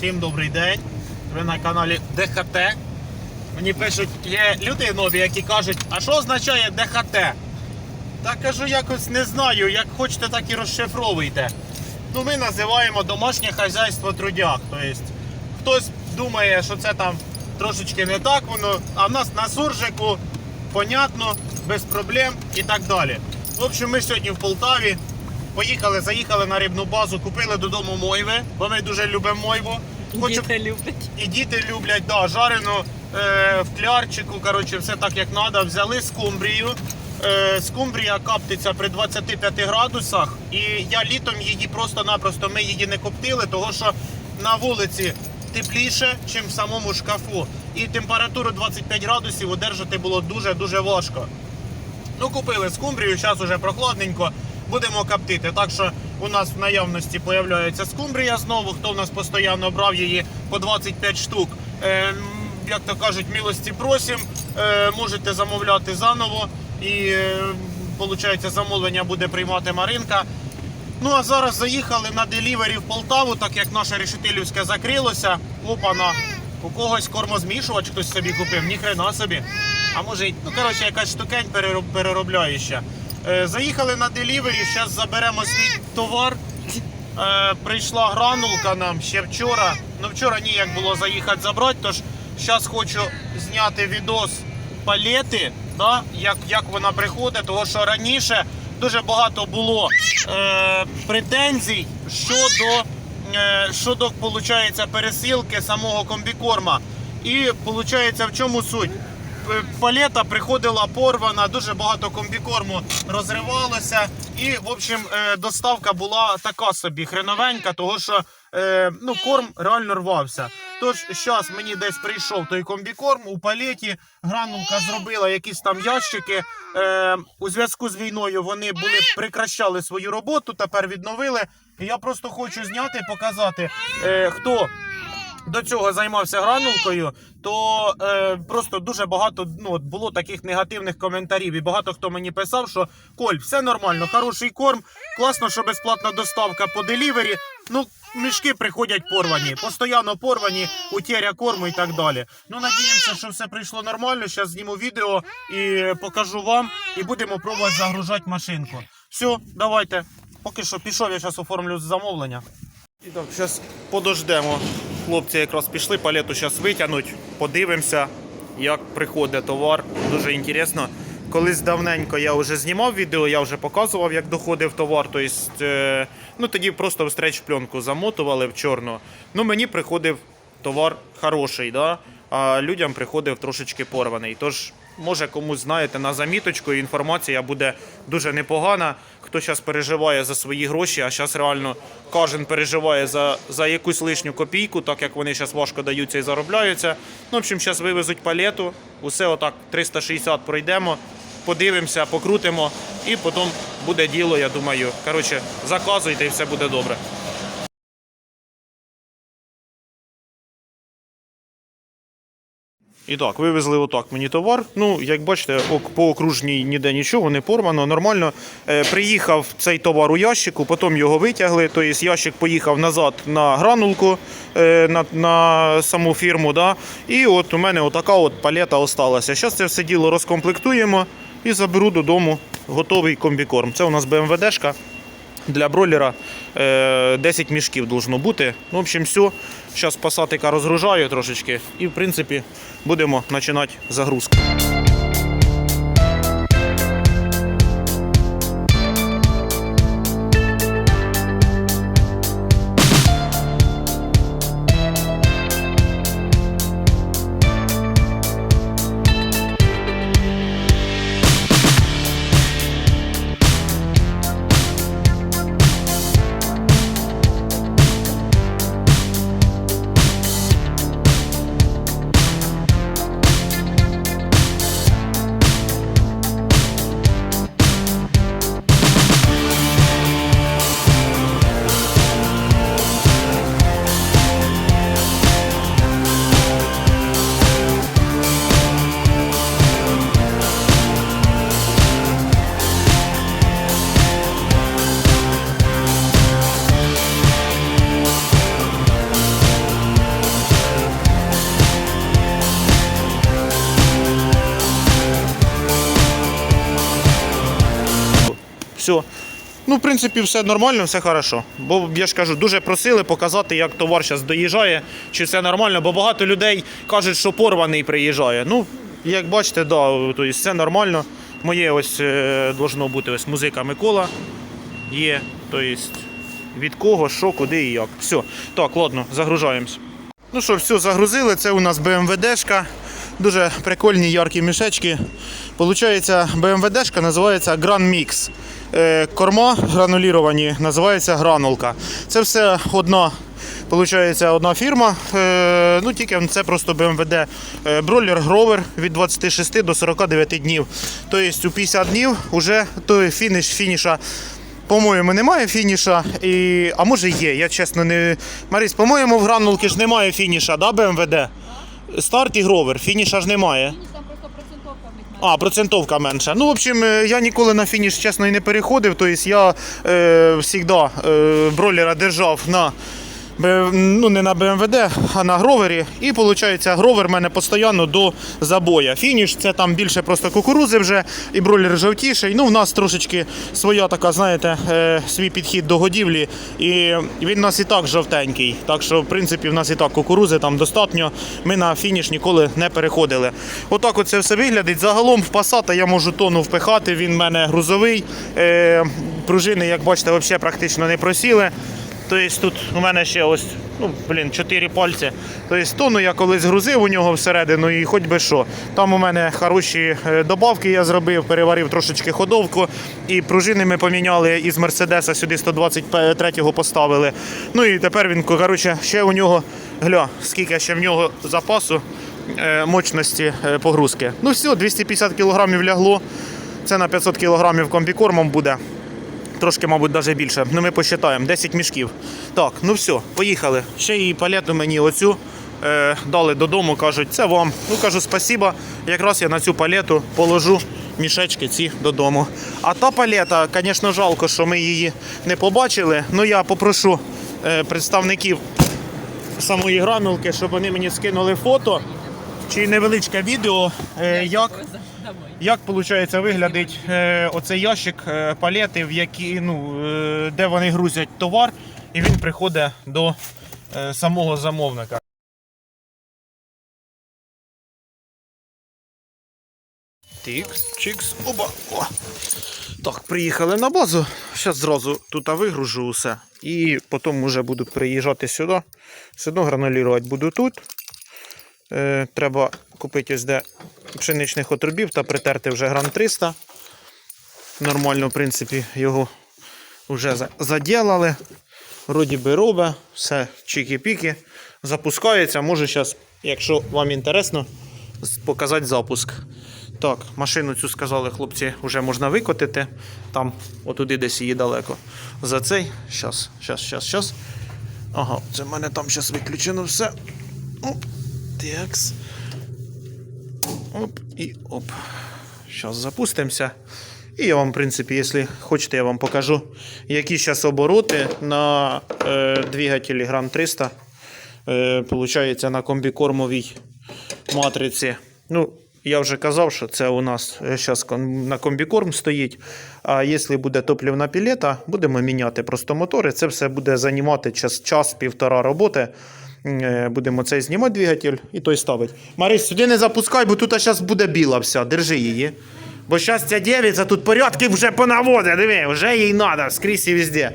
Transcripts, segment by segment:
Всім добрий день. Ви на каналі ДХТ. Мені пишуть, є люди нові, які кажуть, а що означає ДХТ? Та кажу, якось не знаю, як хочете, так і розшифровуйте. Ну, ми називаємо домашнє хазяйство трудяг. Тобто, хтось думає, що це там трошечки не так воно, а в нас на суржику понятно, без проблем і так далі. В общем, ми сьогодні в Полтаві. Поїхали, заїхали на рибну базу, купили додому мойви, бо ми дуже любимо мойву. Хочу Діти люблять. і діти люблять, да, жарену е, в клярчику, коротше, все так як треба. Взяли скумбрію. Е, скумбрія коптиться при 25 градусах. І я літом її просто-напросто ми її не коптили, тому що на вулиці тепліше, ніж в самому шкафу. І температуру 25 градусів одержати було дуже-дуже важко. Ну, купили скумбрію, зараз уже прохладненько. Будемо коптити. Так що у нас в наявності з'являється скумбрія знову. Хто в нас постійно брав її по 25 штук. Е, як то кажуть, милості просим. Е, можете замовляти заново. І е, замовлення буде приймати Маринка. Ну а зараз заїхали на делівері в Полтаву, так як наше решетилівське закрилося. Опана. У когось кормозмішувач хтось собі купив, ніхрена собі. А може, ну коротше, якась штукень перероб- переробляє ще. Е, заїхали на делівері, зараз заберемо свій товар. Е, прийшла гранулка нам ще вчора. Ну вчора ніяк було заїхати забрати, тож зараз хочу зняти відос палети, да, як, як вона приходить, тому що раніше дуже багато було е, претензій щодо, е, щодо получається, пересилки самого комбікорма. І виходить, в чому суть? Палета приходила порвана, дуже багато комбікорму розривалося. І, в общем, е, доставка була така собі хреновенька, того що е, ну, корм реально рвався. Тож зараз мені десь прийшов той комбікорм у палеті, гранулка зробила якісь там ящики. Е, у зв'язку з війною вони були прекращали свою роботу, тепер відновили. І я просто хочу зняти і показати, хто до цього займався гранулкою, то е, просто дуже багато ну, було таких негативних коментарів. І багато хто мені писав, що Коль, все нормально, хороший корм, класно, що безплатна доставка по делівері. Ну, мішки приходять порвані, постійно порвані, утеря корму і так далі. Ну, надіємося, що все прийшло нормально. Зараз зніму відео і покажу вам, і будемо пробувати загружати машинку. Все, давайте. Поки що пішов, я зараз оформлю замовлення. І так, зараз подождемо. Хлопці якраз пішли, палету зараз витягнуть, подивимося, як приходить товар. Дуже інтересно. Колись давненько я вже знімав відео, я вже показував, як доходив товар. Тобто, ну тоді просто в стреч пленку замотували в чорну. Ну мені приходив товар хороший, да? а людям приходив трошечки порваний. Тож, може комусь знаєте, на заміточку інформація буде дуже непогана. Хто зараз переживає за свої гроші, а зараз реально кожен переживає за, за якусь лишню копійку, так як вони зараз важко даються і заробляються. Ну, в общем, зараз вивезуть палету, усе отак 360 пройдемо, подивимося, покрутимо, і потім буде діло, я думаю. Коротше, заказуйте і все буде добре. І так, вивезли отак мені товар. Ну, як бачите, по окружній ніде нічого не порвано, нормально. Е, приїхав цей товар у ящику, потім його витягли. Тобто ящик поїхав назад на гранулку е, на, на саму фірму. Да? І от у мене отака от палета осталася. Зараз це все діло розкомплектуємо і заберу додому готовий комбікорм. Це у нас БМВДшка. Для бройлера е, 10 мішків должно бути. Ну, в общем, все. Зараз пасатика розгружаю трошечки і, в принципі, будемо починати загрузку. Все. Ну, в принципі, все нормально, все хорошо. Бо я ж кажу, дуже просили показати, як товар зараз доїжджає, чи все нормально, бо багато людей кажуть, що порваний приїжджає. Ну, як бачите, да, тобто все нормально. Моє ось е, бути ось музика Микола є. Тобто від кого, що, куди і як. Все. Так, ладно, загружаємось. Ну що, все, загрузили. Це у нас БМВДшка. Дуже прикольні яркі мішечки. Получається, БМВДшка називається Grand Mix. Е, Корма грануліровані називається гранулка. Це все одна. Получається одна фірма, е, ну тільки це просто BMW е, бройлер Гровер від 26 до 49 днів. Тобто у 50 днів вже той фініш фініша по-моєму, немає фініша, і... а може є, я чесно не. Маріс, по-моєму, в гранулки ж немає фініша, да, БМВД? Старт і гровер, фініша ж немає. Фініш там просто процентовка в них менше. А, процентовка менша. Ну, в общем, е, я ніколи на фініш, чесно, і не переходив. Тобто я е, завжди е, бройлера держав на. Ну, не на БМВД, а на гровері. І виходить, гровер в мене постійно до забоя. Фініш це там більше просто кукурузи вже, і бройлер жовтіший. Ну, в нас трошечки своя така, знаєте, е, свій підхід до годівлі. І він у нас і так жовтенький. Так що, в принципі, в нас і так кукурузи там достатньо. Ми на фініш ніколи не переходили. Отак оце все виглядить. Загалом в Passat я можу тону впихати, він в мене грузовий. Е, пружини, як бачите, взагалі практично не просіли. Тобто тут у мене ще ось, ну, блін, 4 пальці. Тобто тону я колись грузив у нього всередину і хоч би що. Там у мене хороші е, добавки я зробив, переварив трошечки ходовку. І пружини ми поміняли із Мерседеса сюди 123-го поставили. Ну і тепер він, коротше, ще у нього, гля, скільки ще в нього запасу е, мощності е, погрузки. Ну все, 250 кг лягло. Це на 500 кг комбікормом буде. Трошки, мабуть, навіть більше. Ну, ми посчитаємо. 10 мішків. Так, ну все, поїхали. Ще і палету мені оцю е, дали додому, кажуть, це вам. Ну кажу, спасіба. Якраз я на цю палету положу мішечки ці додому. А та палета, звісно, жалко, що ми її не побачили. Ну я попрошу е, представників самої гранулки, щоб вони мені скинули фото чи невеличке відео, е, як. Як виходить, виглядить е, оцей ящик е, палети, в які, ну, де вони грузять товар, і він приходить до самого замовника. Тікс, чикс, оба. О. Так, приїхали на базу. Зараз зразу тут вигружу усе. І потім вже буду приїжджати сюди. Все одно гранулювати буду тут. Е, треба купити ось де пшеничних отрубів та притерти вже грам 300. Нормально, в принципі, його вже за- заділали. Вроді би робить, все чікі-піки. Запускається. Можу зараз, якщо вам інтересно, показати запуск. Так, машину цю сказали хлопці, вже можна викотити. Там, отуди десь її далеко. За цей. Щас, щас, щас, щас. Ага, це в мене там зараз виключено все. Оп. Такс. Оп і оп. Зараз запустимося. І я вам, в принципі, якщо хочете, я вам покажу, які зараз обороти на е, двигателі Гран 300. Е, на комбікормовій матриці. Ну, я вже казав, що це у нас зараз на комбікорм стоїть. А якщо буде топлівна пілета, будемо міняти просто мотори. Це все буде займати час, час-півтора роботи. Е, Будемо цей знімати двигатель і той ставити. Марись, сюди не запускай, бо тут зараз буде біла вся. Держи її. Бо зараз ця дівиця тут порядки вже понаводить. Диви, вже їй треба скрізь і везде.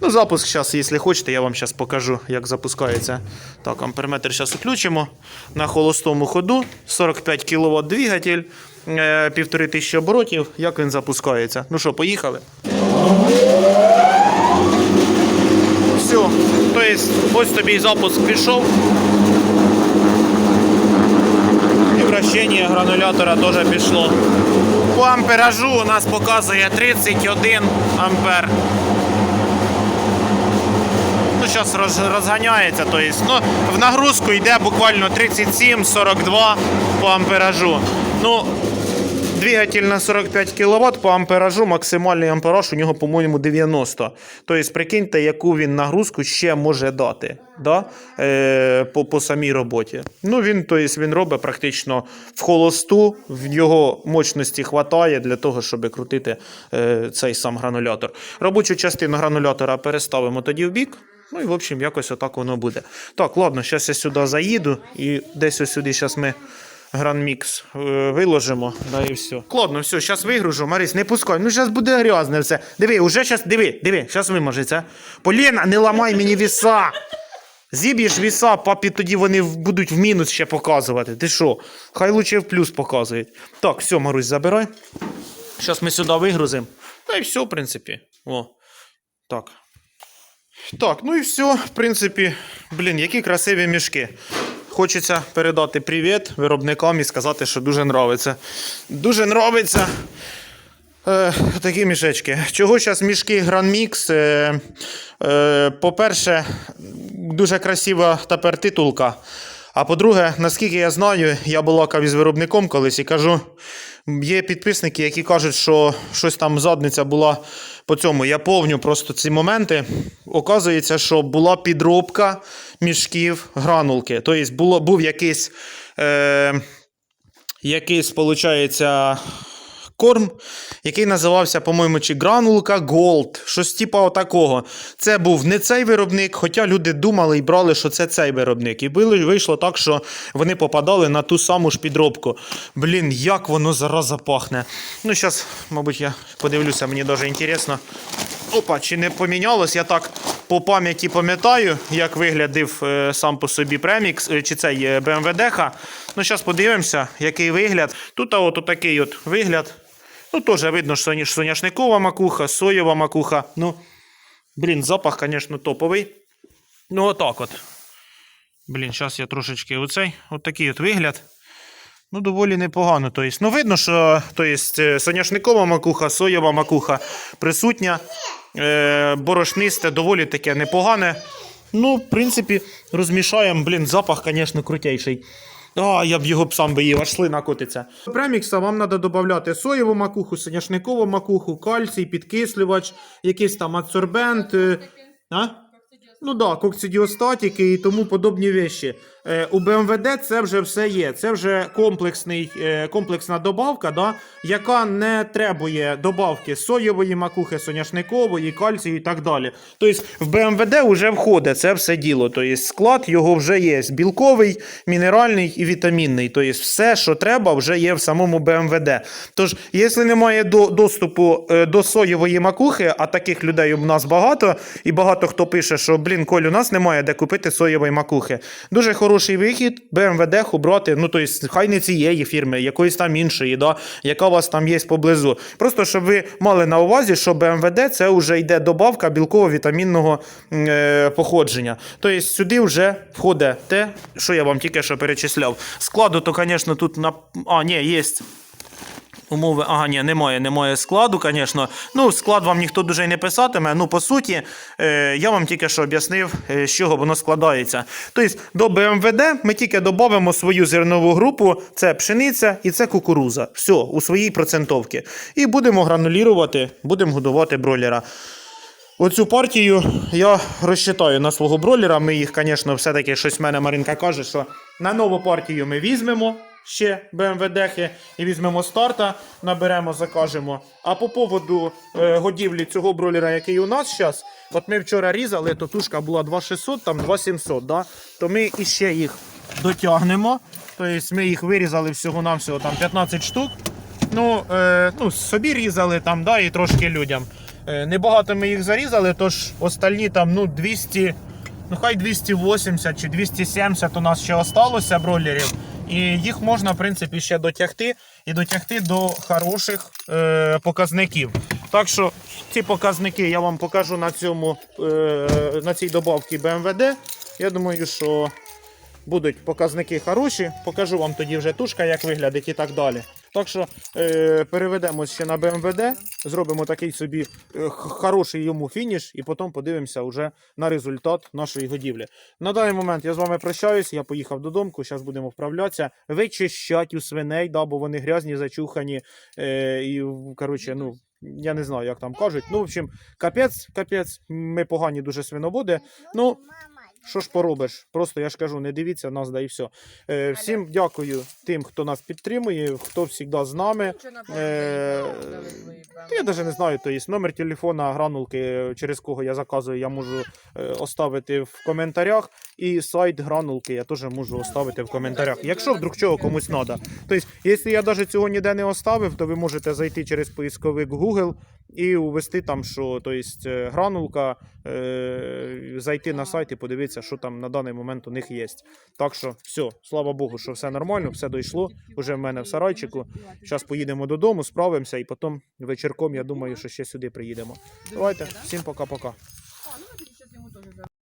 Ну, запуск зараз, якщо хочете, я вам зараз покажу, як запускається. Так, амперметр зараз включимо. На холостому ходу 45 кВт двигатель, е, 1500 оборотів. Як він запускається? Ну що, поїхали? Все. Тобто, ось тобі і запуск пішов. І вращення гранулятора теж пішло. По амперажу у нас показує 31 ампер. Ну, зараз роз, розганяється. То есть, ну, в нагрузку йде буквально 37-42 по амперажу. Ну, Двигатель на 45 кВт по амперажу, максимальний ампераж у нього, по-моєму, 90. Тобто, прикиньте, яку він нагрузку ще може дати да? е, по, по самій роботі. Ну, він, тобто, він робить практично в холосту, в його мощності хватає для того, щоб крутити е, цей сам гранулятор. Робочу частину гранулятора переставимо тоді в бік. Ну і в общем, якось отак воно буде. Так, ладно, зараз я сюди заїду і десь ось сюди зараз ми гранмікс е, виложимо. Да і все. Ладно, все, зараз вигружу. Марись, не пускай. Ну зараз буде грязне все. Диви, уже зараз, диви, диви, зараз виможеться. Поліна, не ламай мені віса. Зіб'єш віса, папі тоді вони будуть в мінус ще показувати. Ти що? Хай лучше в плюс показують. Так, все, Марусь, забирай. Зараз ми сюди вигрузимо. Та і все, в принципі. О. Так. Так, ну і все, в принципі, блін, які красиві мішки. Хочеться передати привіт виробникам і сказати, що дуже нравиться. Дуже нравиться. Е, такі мішечки. Чого зараз мішки Гранмікс? Е, е, по-перше, дуже красива тепер титулка. А по-друге, наскільки я знаю, я балакав із виробником колись і кажу: є підписники, які кажуть, що щось там задниця була по цьому. Я повню просто ці моменти. Оказується, що була підробка мішків гранулки. Тобто було, був якийсь. Е, якийсь, виходить, корм, який називався, по-моєму, чи гранулка Gold, щось типа отакого. Це був не цей виробник, хоча люди думали і брали, що це цей виробник. І вийшло так, що вони попадали на ту саму ж підробку. Блін, як воно зараза пахне. Ну, зараз, мабуть, я подивлюся, мені дуже інтересно. Опа, чи не помінялось? Я так по пам'яті пам'ятаю, як виглядив е, сам по собі премікс, е, чи цей е, BMW Deха. Ну, зараз подивимося, який вигляд. Тут от такий от вигляд. Ну, теж видно, що соня- соняшникова макуха, соєва макуха. Ну, блін, запах, звісно, топовий. Ну, отак от. Блін, зараз я трошечки оцей. От такий от вигляд. Ну, доволі непогано. Тобто, ну, видно, що тобто, е, соняшникова макуха, соєва макуха присутня. Е, борошнисте, доволі таке непогане. Ну, в принципі, розмішаємо. Блін, запах, звісно, крутейший. А, я б його б сам би їв, аж слина котиться. До премікса вам треба додати соєву макуху, соняшникову макуху, кальцій, підкислювач, якийсь там адсорбент. е, А? Ну да, коксидіостатики і тому подобні вещі. Е, у БМВД це вже все є. Це вже комплексний, е, комплексна добавка, да, яка не требує добавки соєвої макухи, соняшникової, кальцію і так далі. Тобто в БМВД вже входить це все діло. Тобто склад його вже є білковий, мінеральний і вітамінний. Тобто все, що треба, вже є в самому БМВД. Тож, якщо немає до, доступу е, до соєвої макухи, а таких людей у нас багато, і багато хто пише, що блін, Коль, у нас немає де купити соєвої макухи. Дуже хороший вихід, БМВД брати, ну тобто, хай не цієї фірми, якоїсь там іншої, да, яка у вас там є поблизу. Просто щоб ви мали на увазі, що БМВД це вже йде добавка білково-вітамінного е, походження. Тобто сюди вже входить те, що я вам тільки що перечисляв. Складу, то, звісно, тут на. А, ні, є. Умови, ага, ні, немає, немає складу, звісно. Ну, склад вам ніхто дуже й не писатиме. Ну, по суті, е, я вам тільки що об'яснив, е, з чого воно складається. Тобто, до БМВД ми тільки додамо свою зернову групу, це пшениця і це кукуруза. Все, у своїй процентовці. І будемо гранулірувати, будемо годувати бройлера. Оцю партію я розчитаю на свого бройлера. Ми їх, звісно, все-таки щось в мене Маринка каже, що на нову партію ми візьмемо ще БМВДхи і візьмемо старта, наберемо, закажемо. А по поводу е, годівлі цього бройлера, який у нас зараз, от ми вчора різали, то тушка була 2600, там 2700, да? то ми іще їх дотягнемо. Тобто ми їх вирізали всього-навсього там 15 штук. Ну, е, ну, собі різали там, да, і трошки людям. Е, небагато ми їх зарізали, тож остальні там, ну, 200, ну хай 280 чи 270 у нас ще осталося бройлерів. І їх можна, в принципі, ще дотягти і дотягти до хороших е, показників. Так що ці показники я вам покажу на цьому, е, на цій добавці БМВД. Я думаю, що будуть показники хороші. Покажу вам тоді вже тушка, як виглядить і так далі. Так що е, ще на БМВД, зробимо такий собі е, хороший йому фініш, і потім подивимося вже на результат нашої годівлі. На даний момент я з вами прощаюсь, я поїхав додому, зараз будемо вправлятися, вичищати у свиней, да, бо вони грязні, зачухані. Е, і, коротше, ну, я не знаю, як там кажуть. Ну, в общем, капець, капець, ми погані дуже свиноводи. Ну, що ж поробиш? Просто я ж кажу, не дивіться нас, да і все. Е, всім дякую тим, хто нас підтримує, хто завжди з нами. Е, Я навіть не знаю, то є номер телефона гранулки, через кого я заказую, я можу е, оставити в коментарях. І сайт гранулки я теж можу оставити в коментарях. Якщо вдруг чого комусь треба. Тобто, якщо я навіть цього ніде не оставив, то ви можете зайти через поисковик Google і ввести там, що то есть, е, гранулка, е, зайти на сайт і подивитися, що там на даний момент у них є. Так що, все, слава Богу, що все нормально, все дійшло. Уже в мене в сарайчику. Зараз поїдемо додому, справимося і потім вечірком, я думаю, що ще сюди приїдемо. Давайте, всім пока-пока. Ну,